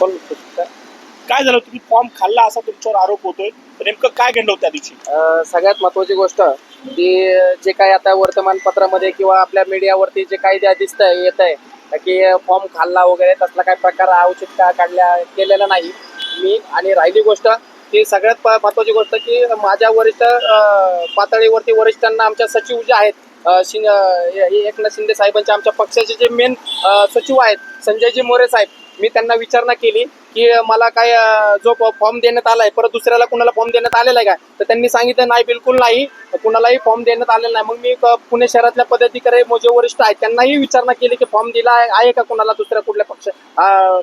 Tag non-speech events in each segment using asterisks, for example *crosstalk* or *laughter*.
बोल काय? काय झालं? तुम्ही फॉर्म खाल्ला असा तुमच्यावर आरोप होतोय. नेमकं काय घडलं होतं त्या दिवशी? सगळ्यात महत्वाची गोष्ट की जे काही आता वर्तमानपत्रामध्ये किंवा आपल्या मीडियावरती जे काही दिसत आहे येत आहे की फॉर्म खाल्ला वगैरे तसला काही प्रकार औचित का काढल्या केलेला नाही. मी आणि राहिली गोष्ट की सगळ्यात महत्वाची गोष्ट की माझ्या वरिष्ठ पातळीवरती वरिष्ठांना आमच्या सचिव जे आहेत हे एकनाथ शिंदे साहेबांचे आमच्या पक्षाचे जे मेन सचिव आहेत संजयजी मोरे साहेब मी त्यांना विचारणा केली की मला काय जो फॉर्म देण्यात आलाय परत दुसऱ्याला कुणाला फॉर्म देण्यात आलेला आहे का? तर त्यांनी सांगितलं नाही बिलकुल नाही. कुणालाही फॉर्म देण्यात आलेला नाही. मग मी पुणे शहरातल्या पदाधिकारी मोजे वरिष्ठ आहेत त्यांनाही विचारणा केली की फॉर्म दिला आहे का कुणाला दुसऱ्या कुठल्या पक्ष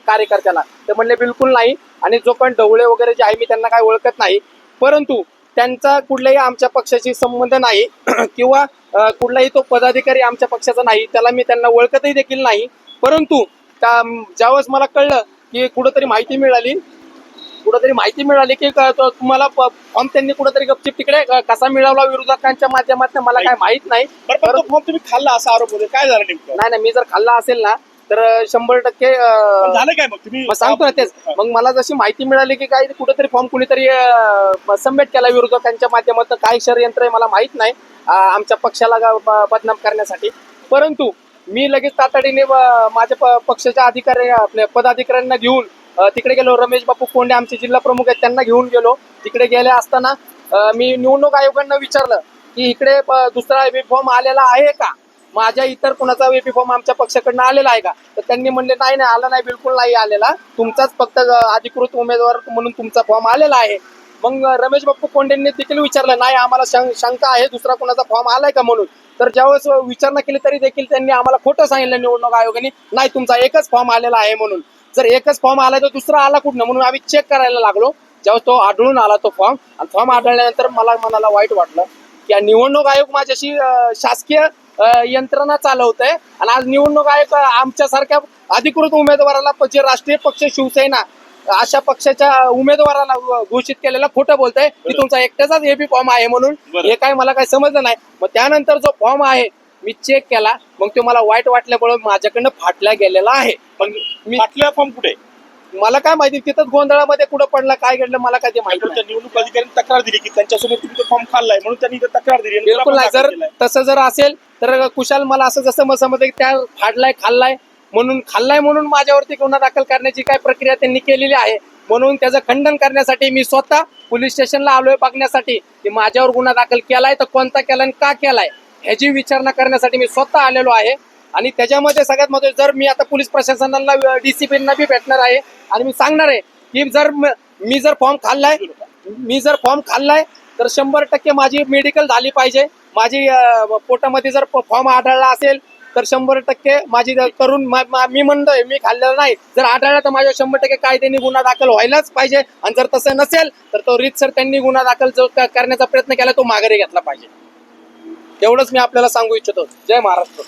कार्यकर्त्याला? ते म्हणले बिलकुल नाही. आणि जो पण ढवळे वगैरे जे आहे मी त्यांना काय ओळखत नाही. परंतु त्यांचा कुठल्याही आमच्या पक्षाशी संबंध नाही *clears throat* किंवा कुठलाही तो पदाधिकारी आमच्या पक्षाचा नाही त्याला मी त्यांना ओळखतही देखील नाही. परंतु त्या- ज्यावेळेस मला कळलं की कुठंतरी माहिती मिळाली कुठंतरी माहिती मिळाली की तुम्हाला फॉर्म त्यांनी कुठंतरी गपचिप तिकडे कसा मिळवला विरोधकांच्या माध्यमातून मला काय माहीत नाही. फॉर्म तुम्ही खाल्ला असा आरोप होतोय. काय झालं नेमकं? नाही नाही मी जर खाल्ला असेल ना तर शंभर टक्के झालं काय मग? तुम्ही सांगतो ना तेच. मग मला जशी माहिती मिळाली की काही कुठेतरी फॉर्म कुणीतरी सबमिट केला विरोधकांच्या माध्यमातून काय षडयंत्र आहे मला माहीत नाही आमच्या पक्षाला बदनाम करण्यासाठी. परंतु मी लगेच तातडीने माझ्या प- पक्षाच्या अधिकारी आपल्या पदाधिकाऱ्यांना घेऊन तिकडे गेलो. रमेश बापू कोंडे आमचे जिल्हा प्रमुख आहेत त्यांना घेऊन गेलो. तिकडे गेले असताना मी निवडणूक आयोगांना विचारलं की इकडे प- दुसरा फॉर्म आलेला आहे का? माझ्या इतर कुणाचा एबी फॉर्म आमच्या पक्षाकडनं आलेला आहे का? तर त्यांनी म्हणले नाही नाही आला नाही बिलकुल नाही आलेला. तुमचाच फक्त अधिकृत उमेदवार म्हणून तुमचा फॉर्म आलेला आहे. मग रमेश बाप्पू कोंडेंनी देखील विचारलं नाही आम्हाला शं- शंका आहे दुसरा कुणाचा फॉर्म आलाय का म्हणून? तर ज्यावेळेस विचारणा केली तरी देखील त्यांनी आम्हाला खोटं सांगितलं निवडणूक आयोगाने. नाही तुमचा एकच फॉर्म आलेला आहे म्हणून. जर एकच फॉर्म आला तर दुसरा आला कुठनं? म्हणून आम्ही चेक करायला लागलो. ज्यावेळेस तो आढळून आला तो फॉर्म. आणि फॉर्म आढळल्यानंतर मला मनाला वाईट वाटलं की निवडणूक आयोग माझ्याशी शासकीय यंत्रणा चालवत आहे आणि आज निवडणूक आयोग आमच्यासारख्या अधिकृत उमेदवाराला जे राष्ट्रीय पक्ष शिवसेना अशा पक्षाच्या उमेदवाराला घोषित केलेला खोटं बोलतंय की. तुमचा एकट्याचाच एपी फॉर्म आहे म्हणून. हे काय मला काय समजलं नाही. मग त्यानंतर जो फॉर्म आहे मी चेक केला. मग तो मला वाईट वाटल्यामुळे माझ्याकडनं फाटला गेलेला आहे. पण मी फाटलेला फॉर्म कुठे? मला काय माहिती तिथंच गोंधळामध्ये कुठं पडलं काय घडलं मला काय ते माहिती निवडणूक अधिकाऱ्यांनी तक्रार दिली की त्यांच्यासोबत तुम्ही तो फॉर्म खाल्लाय म्हणून त्यांनी तक्रार दिली बिलकुल नाही. जर. तसं जर असेल तर कुशाल मला असं जसं मग समजलं की त्या फाडलाय खाल्लाय म्हणून खाल्लाय म्हणून माझ्यावरती गुन्हा दाखल करण्याची काय प्रक्रिया त्यांनी केलेली आहे? म्हणून त्याचं खंडन करण्यासाठी मी स्वतः पोलीस स्टेशनला आलोय बघण्यासाठी. की माझ्यावर गुन्हा दाखल केलाय तर कोणता केलाय आणि का केलाय? ह्याची विचारणा करण्यासाठी मी स्वतः आलेलो आहे. आणि त्याच्यामध्ये सगळ्यात महत्वाचं जर मी आता पोलीस प्रशासनाला डीसीपींना बी भेटणार आहे आणि मी सांगणार आहे की जर म- मी जर फॉर्म खाल्लाय मी जर फॉर्म खाल्लाय तर शंभर टक्के माझी मेडिकल झाली पाहिजे. माझी पोटामध्ये जर फॉर्म आढळला असेल तर शंभर टक्के माझी करून मी म्हणतोय मी खाल्लेलं नाही. जर आढळला तर माझ्या शंभर टक्के कायद्याने गुन्हा दाखल व्हायलाच पाहिजे. आणि जर तसं नसेल तर तो रीतसर त्यांनी गुन्हा दाखल जो करण्याचा प्रयत्न केला तो माघारी घेतला पाहिजे. एवढंच मी आपल्याला सांगू इच्छितो. जय महाराष्ट्र.